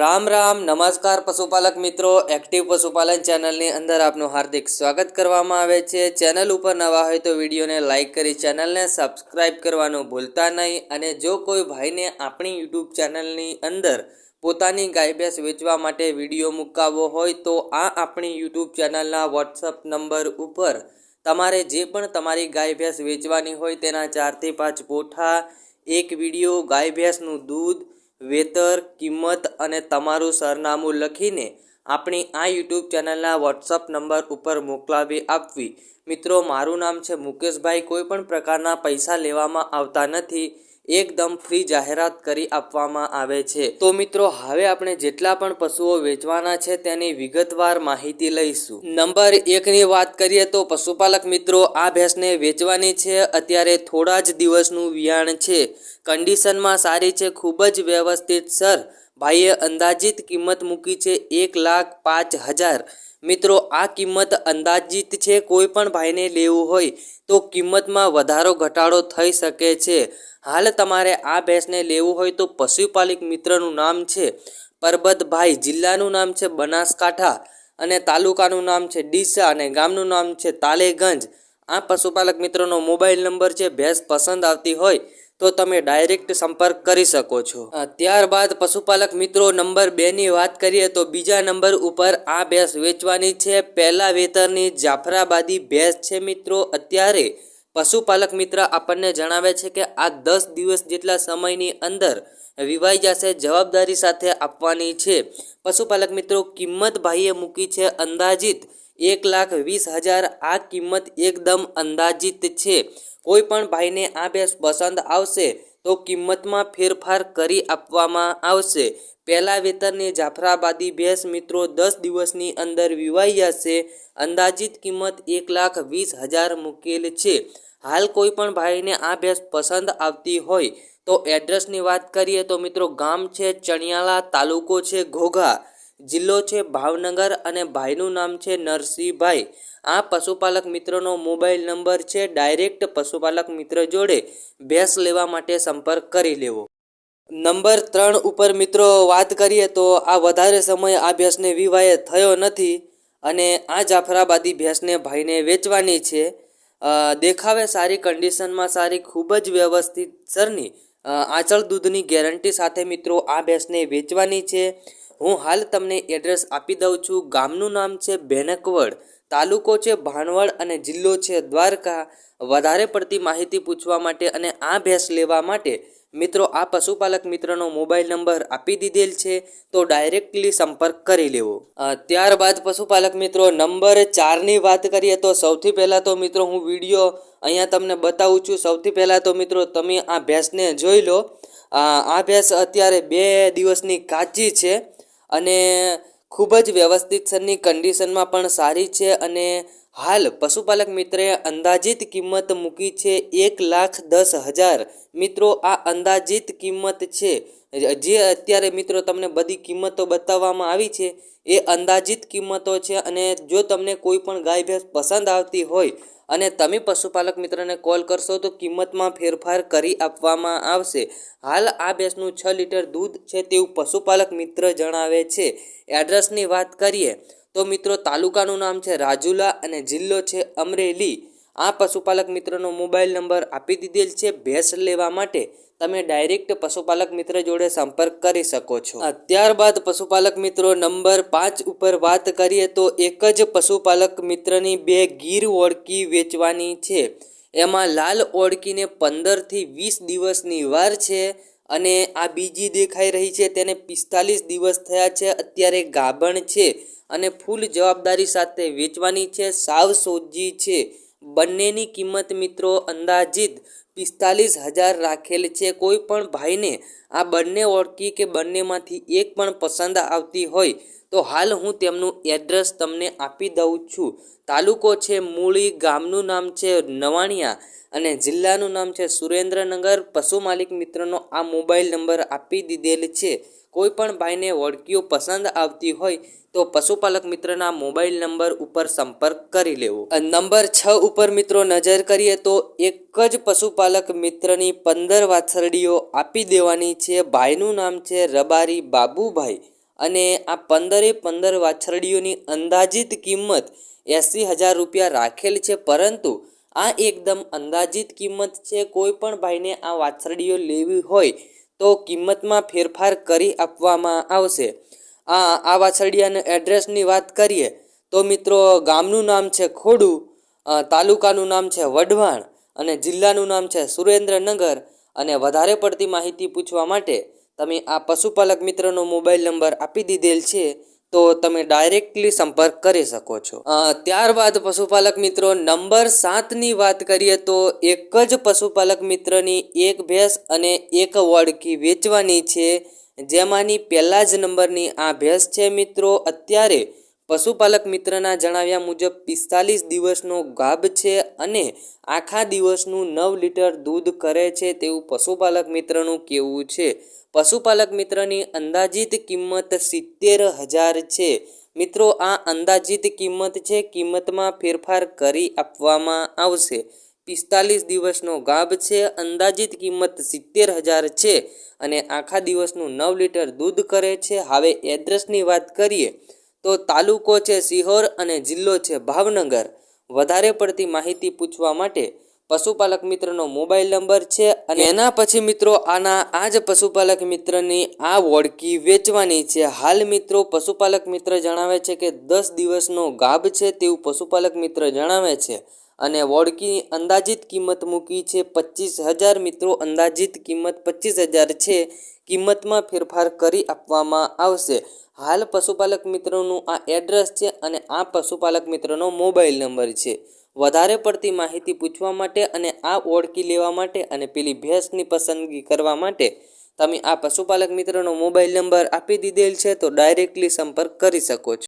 રામ રામ, નમસ્કાર પશુપાલક મિત્રો, એક્ટિવ પશુપાલન ચેનલની અંદર આપનું હાર્દિક સ્વાગત કરવામાં આવે છે. ચેનલ ઉપર નવા હોય તો વિડીયોને લાઇક કરી ચેનલને સબસ્ક્રાઇબ કરવાનું ભૂલતા નહીં અને જો કોઈ ભાઈને આપણી યુટ્યુબ ચેનલની અંદર પોતાની ગાય ભેંસ વેચવા માટે વીડિયો મુકાવવો હોય તો આ આપણી યુટ્યુબ ચેનલના વોટ્સઅપ નંબર ઉપર તમારે જે પણ તમારી ગાય ભેંસ વેચવાની હોય તેના ચારથી પાંચ પોઠા, એક વીડિયો ગાય ભેંસનું દૂધ વેતર, કિંમત અને તમારું સરનામું લખીને આપણી આ યુટ્યુબ ચેનલના વોટ્સઅપ નંબર ઉપર મોકલાવી આપવી. મિત્રો, મારું નામ છે મુકેશભાઈ. કોઈ પણ પ્રકારના પૈસા લેવામાં આવતા નથી. એકદમ ફ્રી જાહેરાત કરી આપવામાં આવે છે. તો મિત્રો, હવે આપણે જેટલા પણ પશુઓ વેચવાના છે તેની વિગતવાર માહિતી લઈશું. નંબર એકની વાત કરીએ તો પશુપાલક મિત્રો, આ ભેંસને વેચવાની છે, અત્યારે થોડા જ દિવસનું વિયાણ છે. કન્ડિશનમાં સારી છે, ખૂબ જ વ્યવસ્થિત, સર. ભાઈએ અંદાજિત કિંમત મૂકી છે, એક લાખ પાંચ હજાર. મિત્રો, આ કિંમત અંદાજિત છે કોઈ પણ ભાઈને લેવું હોય તો કિંમતમાં વધારો, ઘટાડો થઈ શકે છે. હાલ તમારે આ ભેંસને લેવું હોય તો પશુપાલિક મિત્રનું નામ છે પરબતભાઈ, જિલ્લાનું નામ છે બનાસકાંઠા અને તાલુકાનું નામ છે ડીસા અને ગામનું નામ છે તાલેગંજ. આ પશુપાલક મિત્રોનો મોબાઈલ નંબર છે, ભેંસ પસંદ આવતી હોય તો તમે ડાયરેક્ટ સંપર્ક કરી શકો છો. ત્યારબાદ પશુપાલક મિત્રો નંબર બેની વાત કરીએ તો બીજા નંબર ઉપર આ ભેંસ વેચવાની છે. પહેલા વેતરની જાફરાબાદી ભેંસ છે મિત્રો. અત્યારે પશુપાલક મિત્ર આપણને જણાવે છે કે આ દસ દિવસ જેટલા સમયની અંદર વિવાઈ જશે જવાબદારી સાથે આપવાની છે. પશુપાલક મિત્રો કિંમત ભાઈએ મૂકી છે અંદાજિત એક લાખ વીસ હજાર આ કિંમત એકદમ અંદાજિત છે. કોઈ પણ ભાઈને આ ભેંસ પસંદ આવશે તો કિંમતમાં ફેરફાર કરી આપવામાં આવશે. પહેલા વેતનની જાફરાબાદી ભેંસ મિત્રો દસ દિવસની અંદર વિવાઈ જશે અંદાજિત કિંમત એક લાખ વીસ હજાર મૂકેલ છે. હાલ કોઈ પણ ભાઈને આ ભેંસ પસંદ આવતી હોય તો એડ્રેસની વાત કરીએ તો મિત્રો ગામ છે ચણિયાલા, તાલુકો છે ઘોઘા. જિલ્લો છે ભાવનગર અને ભાઈનું નામ છે નરસિંહભાઈ. આ પશુપાલક મિત્રનો મોબાઈલ નંબર છે ડાયરેક્ટ પશુપાલક મિત્ર જોડે ભેંસ લેવા માટે સંપર્ક કરી લેવો. નંબર ત્રણ ઉપર મિત્રો વાત કરીએ તો આ વધારે સમય આ ભેંસને વિવાહે થયો નથી અને આ જાફરાબાદી ભેંસને ભાઈને વેચવાની છે. દેખાવે સારી કન્ડિશનમાં સારી ખૂબ જ વ્યવસ્થિત સરની આંચળ દૂધની ગેરંટી સાથે મિત્રો આ ભેંસને વેચવાની છે. હું હાલ તમને એડ્રેસ આપી દઉં છું. ગામનું નામ છે બેનકવડ. તાલુકો છે ભાણવડ અને જિલ્લો છે દ્વારકા. વધારે પડતી માહિતી પૂછવા માટે અને આ ભેંસ લેવા માટે મિત્રો આ પશુપાલક મિત્રનો મોબાઈલ નંબર આપી દીધેલ છે તો ડાયરેક્ટલી સંપર્ક કરી લેવો. ત્યારબાદ પશુપાલક મિત્રો નંબર ચારની વાત કરીએ તો સૌથી પહેલાં તો મિત્રો હું વીડિયો અહીંયા તમને બતાવું છું. સૌથી પહેલાં તો મિત્રો તમે આ ભેંસને જોઈ લો. આ ભેંસ અત્યારે બે દિવસની કાચી છે. અને ખૂબ જ વ્યવસ્થિત સરની કન્ડિશનમાં પણ સારી છે અને હાલ પશુપાલક મિત્રએ અંદાજિત કિંમત મૂકી છે એક લાખ દસ હજાર. મિત્રો, આ અંદાજિત કિંમત છે. જે અત્યારે મિત્રો તમને બધી કિંમતો બતાવવામાં આવી છે, એ અંદાજિત કિંમતો છે અને જો તમને કોઈ પણ ગાય ભેંસ પસંદ આવતી હોય અને તમે પશુપાલક મિત્રને કોલ કરશો તો કિંમતમાં ફેરફાર કરી આપવામાં આવશે. હાલ આ ભેંસનું છ લીટર દૂધ છે તેવું પશુપાલક મિત્ર જણાવે છે. એડ્રેસની વાત કરીએ તો મિત્રો તાલુકાનું નામ છે રાજુલા અને જિલ્લો છે અમરેલી. આ પશુપાલક મિત્રનો મોબાઈલ નંબર આપી દીધેલ છે. ભેંસ લેવા માટે તમે ડાયરેક્ટ પશુપાલક મિત્ર જોડે સંપર્ક કરી શકો છો. ત્યારબાદ પશુપાલક મિત્રો નંબર પાંચ ઉપર વાત કરીએ તો એક જ પશુપાલક મિત્રની બે ગીર ઓળકી વેચવાની છે. એમાં લાલ ઓળકીને પંદરથી વીસ દિવસની વાર છે અને આ બીજી દેખાઈ રહી છે. તેને પિસ્તાલીસ દિવસ થયા છે. અત્યારે ગાભણ છે અને ફૂલ જવાબદારી સાથે વેચવાની છે. સાવ સોજી છે. બંનેની કિંમત મિત્રો અંદાજિત પિસ્તાલીસ હજાર રાખેલ છે. કોઈ પણ ભાઈને આ બંને ઓળખી કે બંનેમાંથી એક પણ પસંદ આવતી હોય તો હાલ હું તેમનું એડ્રેસ તમને આપી દઉં છું. તાલુકો છે મૂળી, ગામનું નામ છે નવાણિયા અને જિલ્લાનું નામ છે સુરેન્દ્રનગર. પશુ માલિક મિત્રનો આ મોબાઈલ નંબર આપી દીધેલ છે. કોઈ પણ ભાઈને ઓળખીઓ પસંદ આવતી હોય તો પશુપાલક મિત્રના મોબાઈલ નંબર ઉપર સંપર્ક કરી લેવો. નંબર છ ઉપર મિત્રો નજર કરીએ તો એક જ પશુપાલક મિત્રની પંદર વાછરડીઓ આપી દેવાની છે. ભાઈનું નામ છે રબારી બાબુભાઈ અને આ પંદરે પંદર વાછરડીઓની અંદાજિત કિંમત એંસી હજાર રૂપિયા રાખેલ છે. પરંતુ આ એકદમ અંદાજિત કિંમત છે. કોઈ પણ ભાઈને આ વાછરડીઓ લેવી હોય તો કિંમતમાં ફેરફાર કરી આપવામાં આવશે. આ આ વાછડિયાના એડ્રેસની વાત કરીએ તો મિત્રો ગામનું નામ છે ખોડુ તાલુકાનું નામ છે વઢવાણ અને જિલ્લાનું નામ છે સુરેન્દ્રનગર અને વધારે પડતી માહિતી પૂછવા માટે તમે આ પશુપાલક મિત્રનો મોબાઈલ નંબર આપી દીધેલ છે. તો તમે ડાયરેક્ટલી સંપર્ક કરી શકો છો. ત્યારબાદ પશુપાલક મિત્રો, નંબર સાતની વાત કરીએ તો એક જ પશુપાલક મિત્રની એક ભેંસ અને એક વડકી વેચવાની છે. જેમાંની પહેલા જ નંબરની આ ભેંસ છે મિત્રો, અત્યારે પશુપાલક મિત્રના જણાવ્યા મુજબ, પિસ્તાલીસ દિવસનો ગાભ છે અને આખા દિવસનું નવ લીટર દૂધ કરે છે તેવું પશુપાલક મિત્રનું કહેવું છે. પશુપાલક મિત્રની અંદાજિત કિંમત સિત્તેર હજાર છે. મિત્રો, આ અંદાજિત કિંમત છે કિંમતમાં ફેરફાર કરી આપવામાં આવશે. પિસ્તાલીસ દિવસનો ગાભ છે, અંદાજિત કિંમત સિત્તેર હજાર છે અને આખા દિવસનું નવ લીટર દૂધ કરે છે. હવે એડ્રેસની વાત કરીએ તો તાલુકો છે સિહોર અને જિલ્લો છે ભાવનગર. વધારે પડતી માહિતી પૂછવા માટે પશુપાલક મિત્રનો મોબાઈલ નંબર છે અને એના પછી મિત્રો આના આ જ પશુપાલક મિત્રની આ વોડકી વેચવાની છે. હાલ મિત્રો પશુપાલક મિત્ર જણાવે છે કે દસ દિવસનો ગાભ છે તેવું પશુપાલક મિત્ર જણાવે છે. અને વોડકીની અંદાજિત કિંમત મૂકી છે પચીસ હજાર મિત્રો અંદાજિત કિંમત પચીસ હજાર છે. કિંમતમાં ફેરફાર કરી આપવામાં આવશે. હાલ પશુપાલક મિત્રોનું આ એડ્રેસ છે અને આ પશુપાલક મિત્રનો મોબાઈલ નંબર છે. વધારે પડતી માહિતી પૂછવા માટે અને આ ઓળખી લેવા માટે અને પેલી ભેંસની પસંદગી કરવા માટે તમે આ પશુપાલક મિત્રનો મોબાઈલ નંબર આપી દીધેલ છે તો ડાયરેક્ટલી સંપર્ક કરી શકો છો.